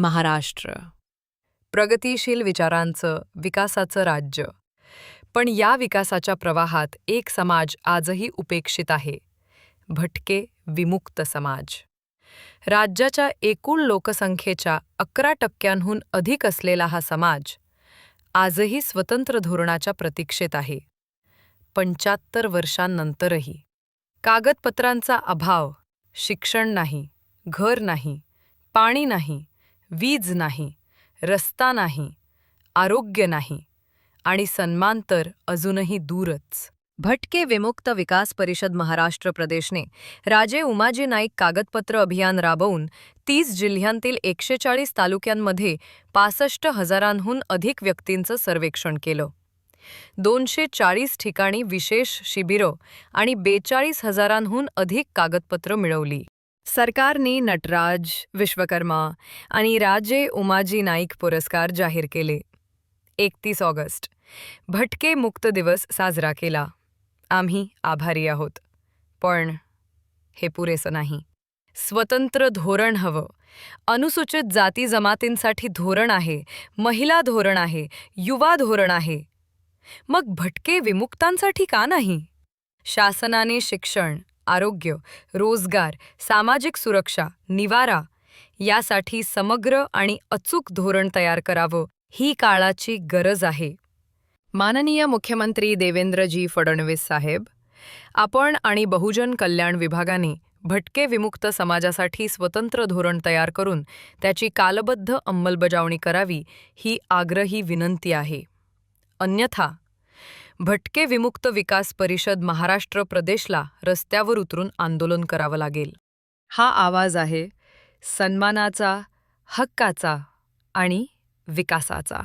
महाराष्ट्र. प्रगतीशील विचारांचं विकासाचं राज्य. पण या विकासाच्या प्रवाहात एक समाज आजही उपेक्षित आहे. भटके विमुक्त समाज. राज्याच्या एकूण लोकसंख्येच्या अकरा टक्क्यांहून अधिक असलेला हा समाज आजही स्वतंत्र धोरणाच्या प्रतीक्षेत आहे. पंच्याहत्तर वर्षांनंतरही. कागदपत्रांचा अभाव शिक्षण नाही घर नाही पाणी नाही वीज नाही रस्ता नाही आरोग्य नाही आणि सन्मान तर अजूनही दूरच. भटके विमुक्त विकास परिषद महाराष्ट्र प्रदेशने राजे उमाजी नाईक कागदपत्र अभियान राबवून तीस जिल्ह्यांतील एकशे चाळीस तालुक्यांमध्ये पासष्ट हजारांहून अधिक व्यक्तींचं सर्वेक्षण केलं. दोनशे चाळीस ठिकाणी विशेष शिबिरं आणि बेचाळीस हजारांहून अधिक कागदपत्र मिळवली. सरकारने नटराज विश्वकर्मा आणि राजे उमाजी नाईक पुरस्कार जाहीर केले. एकतीस ऑगस्ट. भटके मुक्त दिवस साजरा केला. आम्ही आभारी आहोत. पण हे पुरेसं नाही. स्वतंत्र धोरण हवं. अनुसूचित जाती जमातींसाठी धोरण आहे. महिला धोरण आहे. युवा धोरण आहे. मग भटके विमुक्तांसाठी का नाही? शासनाने शिक्षण आरोग्य रोजगार सामाजिक सुरक्षा निवारा यासाठी समग्र आणि अचूक धोरण तयार करावं ही काळाची गरज आहे. माननीय मुख्यमंत्री देवेंद्रजी फडणवीस साहेब आपण आणि बहुजन कल्याण विभागाने भटके विमुक्त समाजासाठी स्वतंत्र धोरण तयार करून त्याची कालबद्ध अंमलबजावणी करावी ही आग्रही विनंती आहे. अन्यथा भटके विमुक्त विकास परिषद महाराष्ट्र प्रदेशला रस्त्यावर उतरून आंदोलन करावं लागेल. हा आवाज आहे सन्मानाचा हक्काचा आणि विकासाचा.